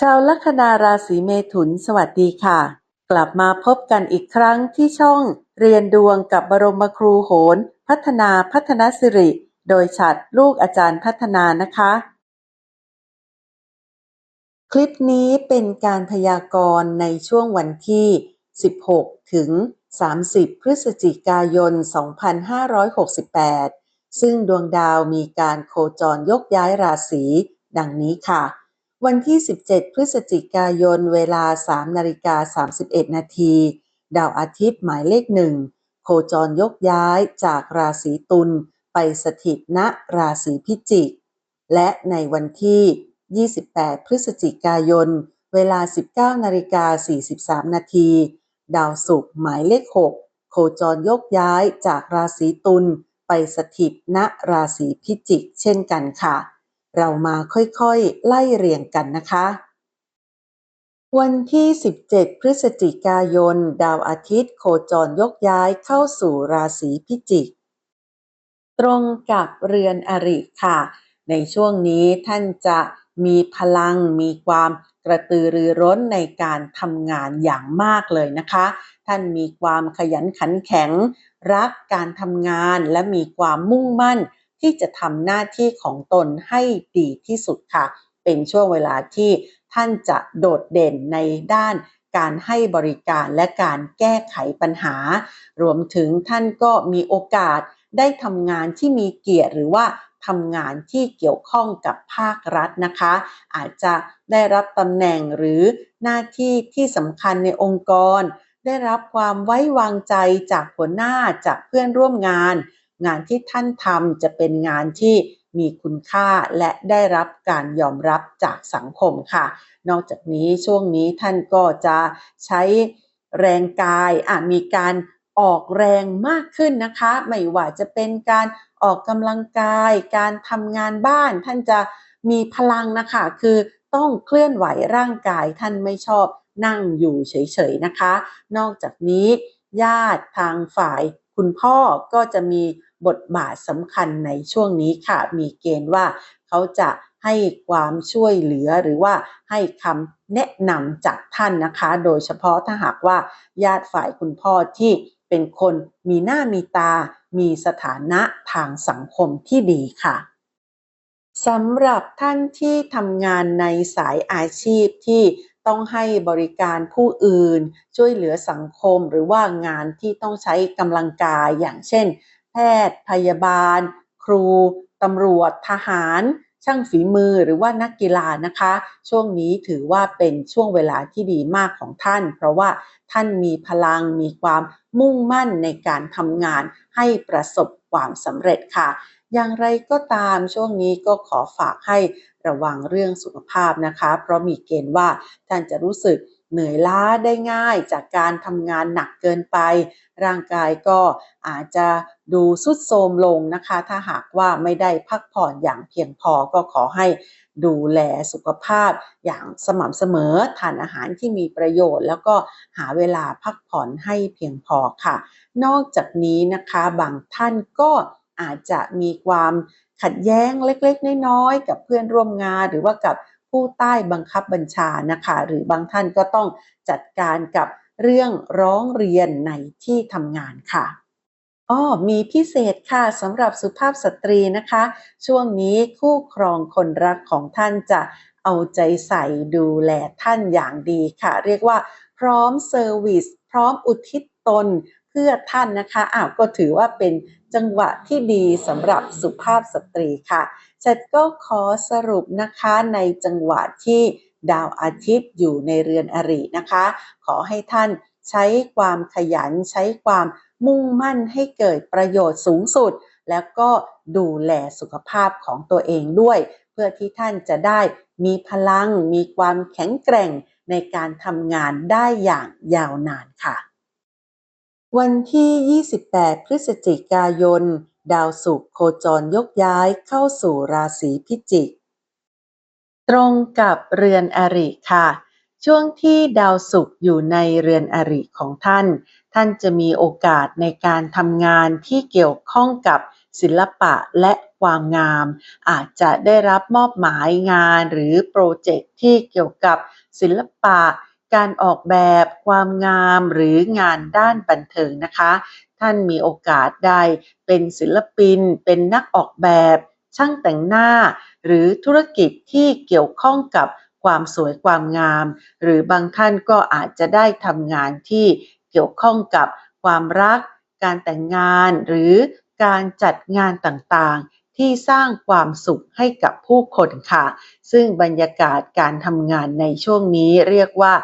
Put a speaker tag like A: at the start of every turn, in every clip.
A: ชาวลัคนาราศีเมถุนสวัสดีค่ะ กลับมาพบกันอีกครั้งที่ช่องเรียนดวงกับบรมครูโหน พัฒนาพัฒนสิริ โดยฉัดลูกอาจารย์พัฒนานะคะ คลิปนี้เป็นการพยากรณ์ในช่วงวันที่ 16 ถึง 30 พฤศจิกายน 2568 ซึ่งดวงดาวมีการโคจรยกย้ายราศีดังนี้ค่ะ วันที่ 17 พฤศจิกายน เวลา 3 นาฬิกา 31 นาที ดาวอาทิตย์หมายเลขหนึ่งโคจรยกย้ายจากราศีตุลไปสถิตณราศีพิจิก และในวันที่ 28 พฤศจิกายน เวลา 19 นาฬิกา 43 นาที ดาวศุกร์หมายเลข 6 โคจรยกย้ายจากราศีตุลไปสถิตณราศีพิจิก เช่นกันค่ะ เรามาค่อยๆ ไล่เรียงกันนะคะ วันที่ 17 พฤศจิกายน ดาวอาทิตย์ โคจรยกย้ายเข้าสู่ราศีพิจิก ตรงกับเรือนอริค่ะ ในช่วงนี้ท่านจะมีพลังมีความกระตือรือร้นในการทำงานอย่างมากเลยนะคะ ท่านมีความขยันขันแข็ง รักการทำงานและมีความมุ่งมั่น ที่จะทำหน้าที่ของตนให้ดีที่สุดค่ะ เป็นช่วงเวลาที่ท่านจะโดดเด่นในด้านการให้บริการและการแก้ไขปัญหา รวมถึงท่านก็มีโอกาสได้ทำงานที่มีเกียรติหรือว่าทำงานที่เกี่ยวข้องกับภาครัฐนะคะ อาจจะได้รับตำแหน่งหรือหน้าที่ที่สำคัญในองค์กร ได้รับความไว้วางใจจากหัวหน้าจากเพื่อนร่วมงาน งานที่ท่านทำจะเป็นงานที่มีคุณค่าและได้รับการยอมรับจากสังคมค่ะ นอกจากนี้ช่วงนี้ท่านก็จะใช้แรงกายอาจมีการออกแรงมากขึ้นนะคะ ไม่ว่าจะเป็นการออกกำลังกาย การทำงานบ้าน ท่านจะมีพลังนะคะ คือต้องเคลื่อนไหวร่างกายท่านไม่ชอบนั่งอยู่เฉยๆนะคะ นอกจากนี้ญาติทางฝ่าย คุณพ่อก็จะมีบทบาทสำคัญในช่วงนี้ค่ะ มีเกณฑ์ว่าเขาจะให้ความช่วยเหลือหรือว่าให้คำแนะนำจากท่านนะคะ โดยเฉพาะถ้าหากว่าญาติฝ่ายคุณพ่อที่เป็นคนมีหน้ามีตา มีสถานะทางสังคมที่ดีค่ะสำหรับท่านที่ทำงานในสายอาชีพที่ ต้องให้บริการผู้อื่น ช่วยเหลือสังคมหรือว่างานที่ต้องใช้กำลังกายอย่างเช่น แพทย์ พยาบาล ครูตำรวจ ทหาร ช่างฝีมือหรือว่านักกีฬานะคะ ช่วงนี้ถือว่าเป็นช่วงเวลาที่ดีมากของท่าน เพราะว่าท่านมีพลังมีความมุ่งมั่นในการทำงานให้ประสบความสำเร็จค่ะ อย่างไรก็ตามช่วงนี้ก็ขอฝากให้ระวังเรื่องสุขภาพนะคะ เพราะมีเกณฑ์ว่าท่านจะรู้สึกเหนื่อยล้าได้ง่ายจากการทำงานหนักเกินไป ร่างกายก็อาจจะดูสุดโทมลงนะคะ ถ้าหากว่าไม่ได้พักผ่อนอย่างเพียงพอก็ขอให้ดูแลสุขภาพอย่างสม่ำเสมอทานอาหารที่มีประโยชน์ แล้วก็หาเวลาพักผ่อนให้เพียงพอค่ะ นอกจากนี้นะคะบางท่านก็ อาจจะมีความขัดแย้งเล็กๆ น้อยๆ กับเพื่อนร่วมงาน หรือว่ากับผู้ใต้บังคับบัญชานะคะ หรือบางท่านก็ต้องจัดการกับเรื่องร้องเรียนในที่ทำงานค่ะอ้อมีพิเศษค่ะสำหรับสุภาพสตรีนะคะ ช่วงนี้คู่ครองคนรักของท่านจะเอาใจใส่ดูแลท่านอย่างดีค่ะ เรียกว่าพร้อมเซอร์วิส พร้อมอุทิศตน พื่อท่านนะคะ อ้าวก็ถือว่าเป็นจังหวะที่ดีสำหรับสุภาพสตรีค่ะฉันก็ขอสรุปนะคะในจังหวะที่ดาวอาทิตย์อยู่ในเรือนอรินะคะ ขอให้ท่านใช้ความขยันใช้ความมุ่งมั่นให้เกิดประโยชน์สูงสุด แล้วก็ดูแลสุขภาพของตัวเองด้วย เพื่อที่ท่านจะได้มีพลังมีความแข็งแกร่งในการทำงานได้อย่างยาวนานค่ะ วันที่ 28 พฤศจิกายน ดาวศุกร์โคจรยกย้ายเข้าสู่ราศีพิจิก ตรงกับเรือนอริค่ะ ช่วงที่ดาวศุกร์อยู่ในเรือนอริของท่าน ท่านจะมีโอกาสในการทำงานที่เกี่ยวข้องกับศิลปะและความงาม อาจจะได้รับมอบหมายงานหรือโปรเจกต์ที่เกี่ยวกับศิลปะ การออกแบบความงามหรืองานด้านบันเทิงนะคะ ท่านมีโอกาสได้เป็นศิลปิน เป็นนักออกแบบ ช่างแต่งหน้า หรือธุรกิจที่เกี่ยวข้องกับความสวยความงาม หรือบางท่านก็อาจจะได้ทำงานที่เกี่ยวข้องกับความรัก การแต่งงานหรือการจัดงานต่างๆ ที่สร้างความสุขให้กับผู้คนค่ะ ซึ่งบรรยากาศการทำงานในช่วงนี้เรียกว่า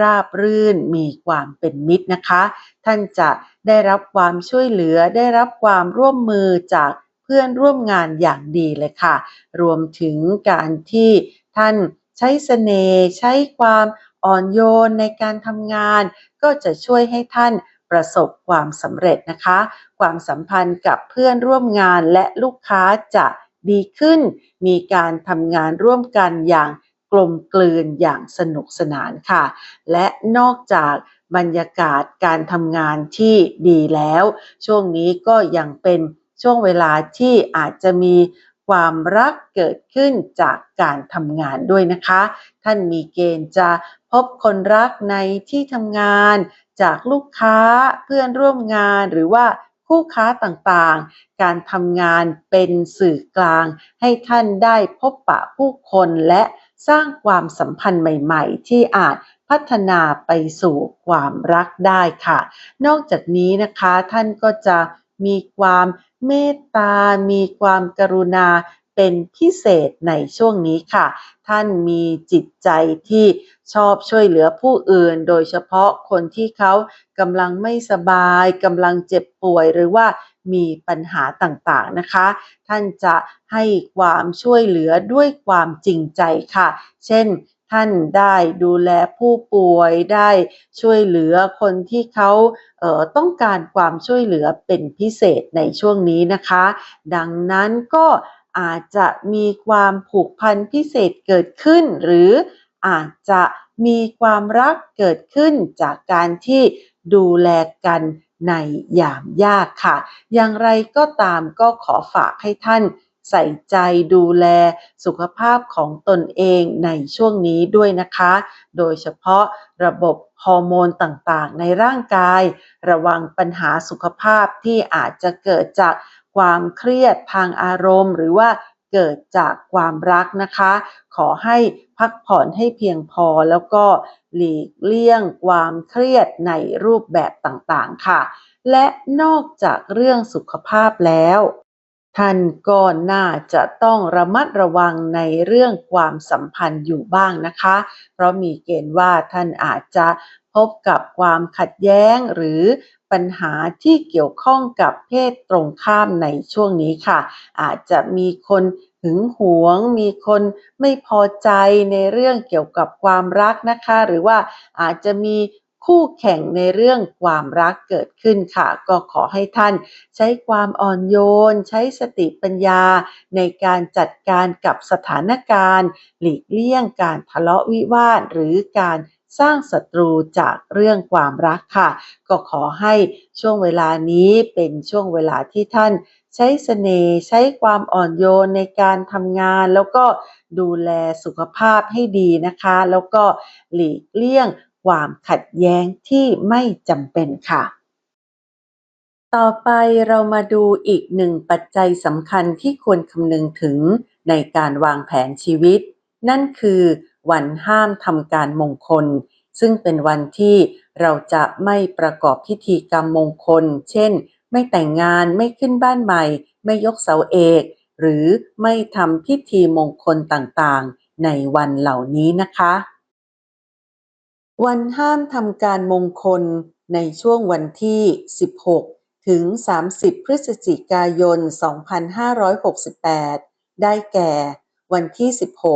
A: ราบรื่นมีความเป็นมิตรนะคะ ท่านจะได้รับความช่วยเหลือได้รับความร่วมมือจากเพื่อนร่วมงานอย่างดีเลยค่ะ รวมถึงการที่ท่านใช้เสน่ห์ใช้ความอ่อนโยนในการทำงาน ก็จะช่วยให้ท่าน ประสบความสำเร็จนะคะ ความสัมพันธ์กับเพื่อนร่วมงานและลูกค้าจะดีขึ้น มีการทำงานร่วมกันอย่างกลมกลืนอย่างสนุกสนานค่ะ และนอกจากบรรยากาศการทำงานที่ดีแล้ว ช่วงนี้ก็ยังเป็นช่วงเวลาที่อาจจะมีความรักเกิดขึ้นจากการทำงานด้วยนะคะ ท่านมีเกณฑ์จะพบคนรักในที่ทำงาน จากลูกค้าเพื่อนร่วมงานหรือว่าคู่ค้าต่างๆ การทำงานเป็นสื่อกลาง ให้ท่านได้พบปะผู้คนและสร้างความสัมพันธ์ใหม่ๆ ที่อาจพัฒนาไปสู่ความรักได้ค่ะ นอกจากนี้นะคะท่านก็จะมีความเมตตา มีความกรุณา เป็นพิเศษในช่วงนี้ค่ะ ท่านมีจิตใจที่ชอบช่วยเหลือผู้อื่น โดยเฉพาะคนที่เขากำลังไม่สบายกำลังเจ็บป่วยหรือว่ามีปัญหาต่างๆนะคะ ท่านจะให้ความช่วยเหลือด้วยความจริงใจค่ะ เช่นท่านได้ดูแลผู้ป่วยได้ช่วยเหลือคนที่เขาเอ่อต้องการความช่วยเหลือเป็นพิเศษในช่วงนี้นะคะ ดังนั้นก็ อาจจะมีความผูกพันพิเศษเกิดขึ้น หรืออาจจะมีความรักเกิดขึ้นจากการที่ดูแลกันในยามยากค่ะ อย่างไรก็ตามก็ขอฝากให้ท่านใส่ใจดูแลสุขภาพของตนเองในช่วงนี้ด้วยนะคะ โดยเฉพาะระบบฮอร์โมนต่างๆ ในร่างกาย ระวังปัญหาสุขภาพที่อาจจะเกิดจาก ความเครียดทางอารมณ์ หรือว่าเกิดจากความรักนะคะ ขอให้พักผ่อนให้เพียงพอแล้วก็หลีกเลี่ยงความเครียดในรูปแบบต่างๆค่ะ และนอกจากเรื่องสุขภาพแล้วท่านก็น่าจะต้องระมัดระวังในเรื่องความสัมพันธ์อยู่บ้างนะคะ เพราะมีเกณฑ์ว่าท่านอาจจะพบกับความขัดแย้งหรือ ปัญหาที่เกี่ยวข้องกับเพศตรงข้ามในช่วงนี้ค่ะ อาจจะมีคนหึงหวง มีคนไม่พอใจในเรื่องเกี่ยวกับความรักนะคะ หรือว่าอาจจะมีคู่แข่งในเรื่องความรักเกิดขึ้นค่ะ ก็ขอให้ท่านใช้ความอ่อนโยน ใช้สติปัญญา ในการจัดการกับสถานการณ์ หลีกเลี่ยงการทะเลาะวิวาทหรือการ สร้างศัตรูจากเรื่องความรักค่ะ ก็ขอให้ช่วงเวลานี้เป็นช่วงเวลาที่ท่านใช้เสน่ห์ใช้ความอ่อนโยนในการทำงาน แล้วก็ดูแลสุขภาพให้ดีนะคะ แล้วก็หลีกเลี่ยงความขัดแย้งที่ไม่จำเป็นค่ะ ต่อไปเรามาดูอีกหนึ่งปัจจัยสำคัญที่ควรคำนึงถึงในการวางแผนชีวิต นั่นคือวันห้ามทำการมงคล ซึ่งเป็นวันที่เราจะไม่ประกอบพิธีกรรมมงคล เช่น ไม่แต่งงาน ไม่ขึ้นบ้านใหม่ ไม่ยกเสาเอก หรือไม่ทำพิธีมงคลต่างๆ ในวันเหล่านี้นะคะ วันห้ามทำการมงคลในช่วงวันที่ 16 ถึง 30 พฤศจิกายน 2568 ได้แก่ วันที่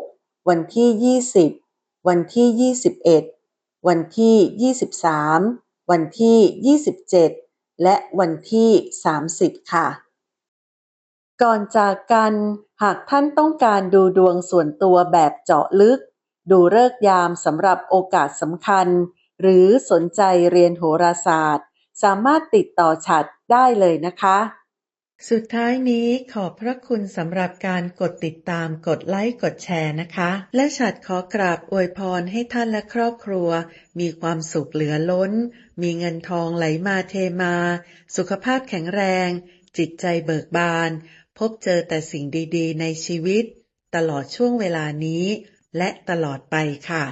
A: 16 วันที่ 20 วันที่ 21 วันที่ 23 วันที่ 27 และวันที่ 30 ค่ะ ก่อนจากกันหากท่านต้องการดูดวงส่วนตัวแบบเจาะลึก ดูเลิกยามสำหรับโอกาสสำคัญ หรือสนใจเรียนโหราศาสตร์ สามารถติดต่อฉัดได้เลยนะคะ สุดท้ายนี้ขอบพระคุณสำหรับการกดติดตามกดไลค์กดแชร์นะคะ และฉัดขอกราบอวยพรให้ท่านและครอบครัว มีความสุขเหลือล้น มีเงินทองไหลมาเทมา สุขภาพแข็งแรง จิตใจเบิกบาน พบเจอแต่สิ่งดีๆ ในชีวิต ตลอดช่วงเวลานี้ และตลอดไปค่ะ